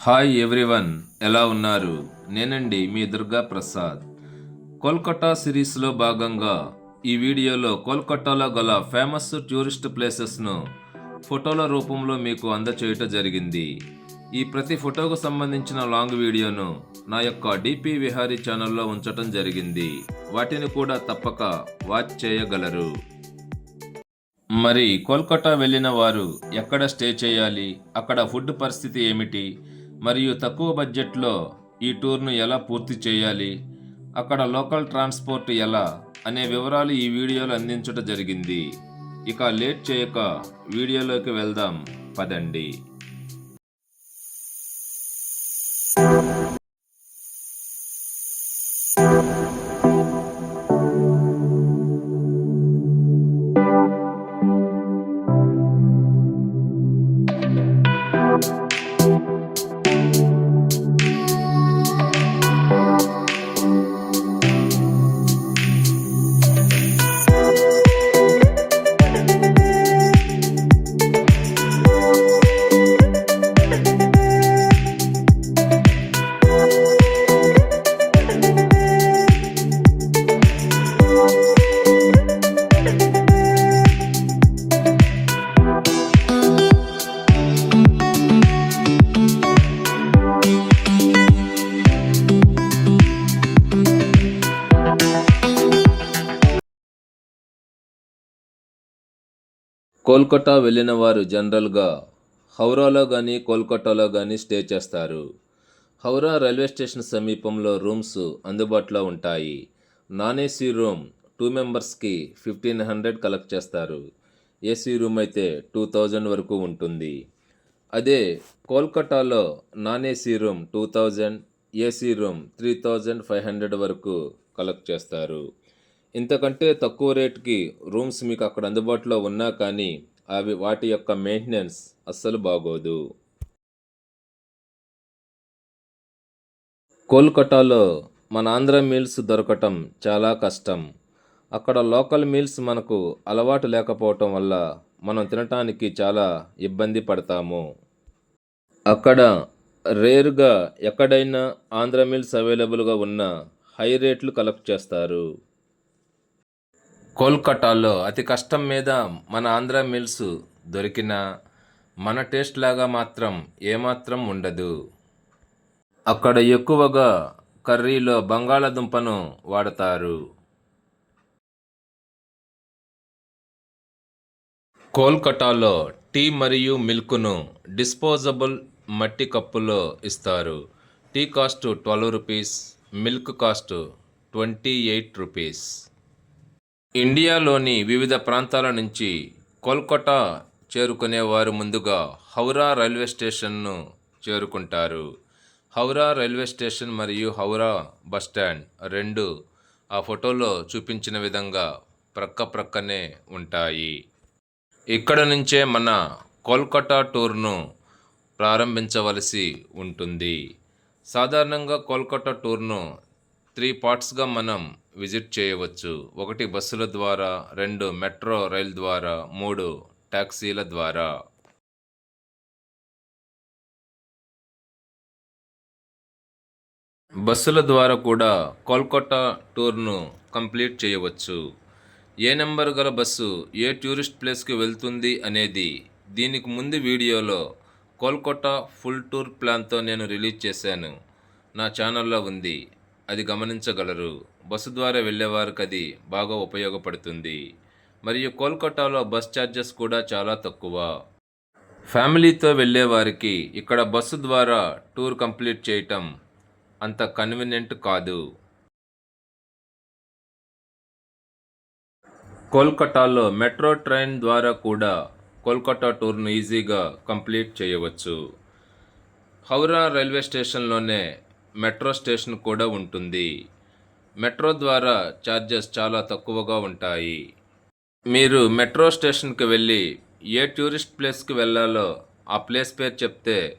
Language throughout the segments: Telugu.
హాయ్ ఎవ్రీవన్ ఎలా ఉన్నారు? నేనండి మీ దుర్గా ప్రసాద్. కోల్కతా సిరీస్లో భాగంగా ఈ వీడియోలో కోల్కతాలో గల ఫేమస్ టూరిస్ట్ ప్లేసెస్ను ఫోటోల రూపంలో మీకు అందచేయటం జరిగింది. ఈ ప్రతి ఫోటోకు సంబంధించిన లాంగ్ వీడియోను నా యొక్క డిపి విహారీ ఛానల్లో ఉంచటం జరిగింది. వాటిని కూడా తప్పక వాచ్ చేయగలరు. మరి కోల్కతా వెళ్ళిన వారు ఎక్కడ స్టే చేయాలి? అక్కడ ఫుడ్ పరిస్థితి ఏమిటి? మరియు తక్కువ బడ్జెట్లో ఈ టూర్ను ఎలా పూర్తి చేయాలి? అక్కడ లోకల్ ట్రాన్స్పోర్ట్ ఎలా? అనే వివరాలు ఈ వీడియోలో అందించడం జరిగింది. ఇక లేట్ చేయక వీడియోలోకి వెళ్దాం. పదండి. కోల్కతా వెళ్ళిన వారు జనరల్గా హౌరాలో కానీ కోల్కతాలో కానీ స్టే చేస్తారు. హౌరా రైల్వే స్టేషన్ సమీపంలో రూమ్స్ అందుబాటులో ఉంటాయి. నాన్ ఏసీ రూమ్ టూ మెంబర్స్కి ఫిఫ్టీన్ హండ్రెడ్ కలెక్ట్ చేస్తారు. ఏసీ రూమ్ అయితే టూ థౌజండ్ వరకు ఉంటుంది. అదే కోల్కతాలో non AC room two thousand AC room three thousand five hundred వరకు కలెక్ట్ చేస్తారు. ఇంతకంటే తక్కువ రేటుకి రూమ్స్ మీకు అక్కడ అందుబాటులో ఉన్నా కానీ అవి వాటి యొక్క మెయింటెనెన్స్ అస్సలు బాగోదు. కోల్కతాలో మన ఆంధ్ర మీల్స్ దొరకటం చాలా కష్టం. అక్కడ లోకల్ మీల్స్ మనకు అలవాటు లేకపోవటం వల్ల మనం తినటానికి చాలా ఇబ్బంది పడతాము. అక్కడ రేరుగా ఎక్కడైనా ఆంధ్ర మీల్స్ అవైలబుల్గా ఉన్న హై రేట్లు కలెక్ట్ చేస్తారు. కోల్కతాలో అతి కష్టం మీద మన ఆంధ్ర మిల్స్ దొరికిన మన టేస్ట్ లాగా మాత్రం ఏమాత్రం ఉండదు. అక్కడ ఎక్కువగా కర్రీలో బంగాళదుంపను వాడతారు. కోల్కతాలో టీ మరియు మిల్క్ను డిస్పోజబుల్ మట్టి కప్పులో ఇస్తారు. Tea cost twelve rupees milk cost twenty eight rupees. ఇండియాలోని వివిధ ప్రాంతాల నుంచి కోల్కతా చేరుకునేవారు ముందుగా హౌరా రైల్వే స్టేషన్ను చేరుకుంటారు. హౌరా రైల్వే స్టేషన్ మరియు హౌరా బస్టాండ్ రెండు ఆ ఫోటోలో చూపించిన విధంగా ప్రక్క ప్రక్కనే ఉంటాయి. ఇక్కడ నుంచే మన కోల్కతా టూర్ను ప్రారంభించవలసి ఉంటుంది. సాధారణంగా కోల్కతా టూర్ను త్రీ పార్ట్స్గా మనం విజిట్ చేయవచ్చు. ఒకటి బస్సుల ద్వారా రెండు మెట్రో రైల్ ద్వారా మూడు ట్యాక్సీల ద్వారా. బస్సుల ద్వారా కూడా కోల్కతా టూర్ను కంప్లీట్ చేయవచ్చు. ఏ నెంబర్ గల బస్సు ఏ టూరిస్ట్ ప్లేస్కి వెళ్తుంది అనేది దీనికి ముందు వీడియోలో కోల్కతా ఫుల్ టూర్ ప్లాన్తో నేను రిలీజ్ చేశాను. నా ఛానల్లో ఉంది. అది గమనించగలరు. బస్సు ద్వారా వెళ్ళేవారికి అది బాగా ఉపయోగపడుతుంది. మరియు కోల్కతాలో బస్ ఛార్జెస్ కూడా చాలా తక్కువ. ఫ్యామిలీతో వెళ్ళేవారికి ఇక్కడ బస్సు ద్వారా టూర్ కంప్లీట్ చేయటం అంత కన్వీనియంట్ కాదు. కోల్కతాలో మెట్రో ట్రైన్ ద్వారా కూడా కోల్కతా టూర్ను ఈజీగా కంప్లీట్ చేయవచ్చు. హౌరా రైల్వే స్టేషన్లోనే మెట్రో స్టేషన్ కూడా ఉంటుంది. మెట్రో ద్వారా ఛార్జెస్ చాలా తక్కువగా ఉంటాయి. మీరు మెట్రో స్టేషన్కి వెళ్ళి ఏ టూరిస్ట్ ప్లేస్కి వెళ్ళాలో ఆ ప్లేస్ పేరు చెప్తే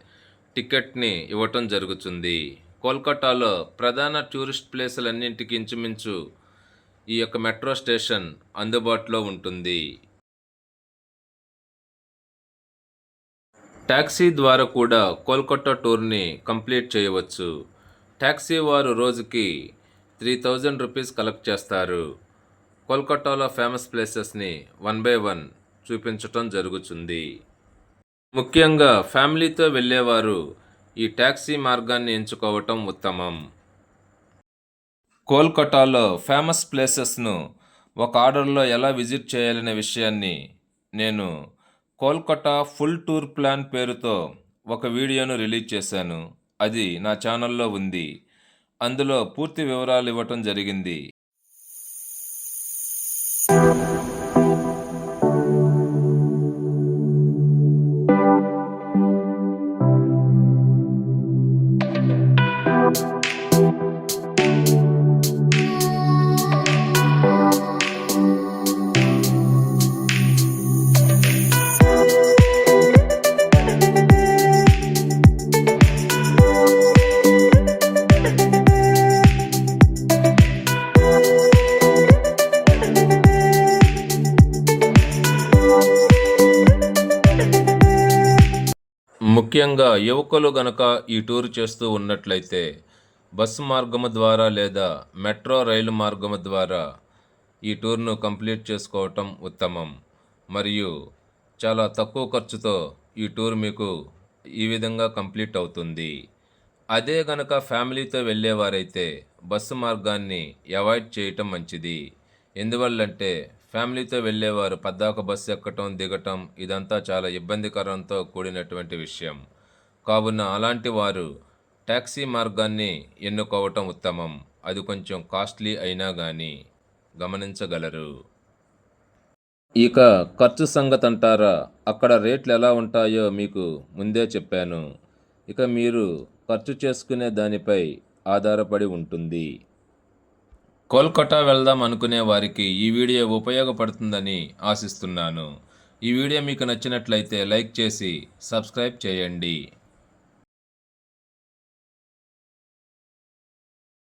టికెట్ని ఇవ్వటం జరుగుతుంది. కోల్కతాలో ప్రధాన టూరిస్ట్ ప్లేసులన్నింటికి ఇంచుమించు ఈ యొక్క మెట్రో స్టేషన్ అందుబాటులో ఉంటుంది. ట్యాక్సీ ద్వారా కూడా కోల్కతా టూర్ని కంప్లీట్ చేయవచ్చు. ట్యాక్సీ వారు రోజుకి త్రీ థౌజండ్ రూపీస్ కలెక్ట్ చేస్తారు. కోల్కతాలో ఫేమస్ ప్లేసెస్ని వన్ బై వన్ చూపించటం జరుగుతుంది. ముఖ్యంగా ఫ్యామిలీతో వెళ్ళేవారు ఈ ట్యాక్సీ మార్గాన్ని ఎంచుకోవటం ఉత్తమం. కోల్కతాలో ఫేమస్ ప్లేసెస్ను ఒక ఆర్డర్లో ఎలా విజిట్ చేయాలనే విషయాన్ని నేను కోల్కతా ఫుల్ టూర్ ప్లాన్ పేరుతో ఒక వీడియోను రిలీజ్ చేశాను. అది నా ఛానల్లో ఉంది. అందులో పూర్తి వివరాలు ఇవ్వటం జరిగింది. ముఖ్యంగా యువకులు గనక ఈ టూర్ చేస్తూ ఉన్నట్లయితే బస్సు మార్గము ద్వారా లేదా మెట్రో రైలు మార్గము ద్వారా ఈ టూర్ను కంప్లీట్ చేసుకోవటం ఉత్తమం. మరియు చాలా తక్కువ ఖర్చుతో ఈ టూర్ మీకు ఈ విధంగా కంప్లీట్ అవుతుంది. అదే గనక ఫ్యామిలీతో వెళ్ళేవారైతే బస్సు మార్గాన్ని అవాయిడ్ చేయటం మంచిది. ఎందువల్లంటే ఫ్యామిలీతో వెళ్ళేవారు పద్దాక బస్సు ఎక్కటం దిగటం ఇదంతా చాలా ఇబ్బందికరంతో కూడినటువంటి విషయం. కావున అలాంటి వారు ట్యాక్సీ మార్గాన్ని ఎన్నుకోవటం ఉత్తమం. అది కొంచెం కాస్ట్లీ అయినా కానీ గమనించగలరు. ఇక ఖర్చు సంగతి అంటారా అక్కడ రేట్లు ఎలా ఉంటాయో మీకు ముందే చెప్పాను. ఇక మీరు ఖర్చు చేసుకునే దానిపై ఆధారపడి ఉంటుంది. కోల్కతా వెళ్దాం అనుకునే వారికి ఈ వీడియో ఉపయోగపడుతుందని ఆశిస్తున్నాను. ఈ వీడియో మీకు నచ్చినట్లయితే లైక్ చేసి సబ్స్క్రైబ్ చేయండి.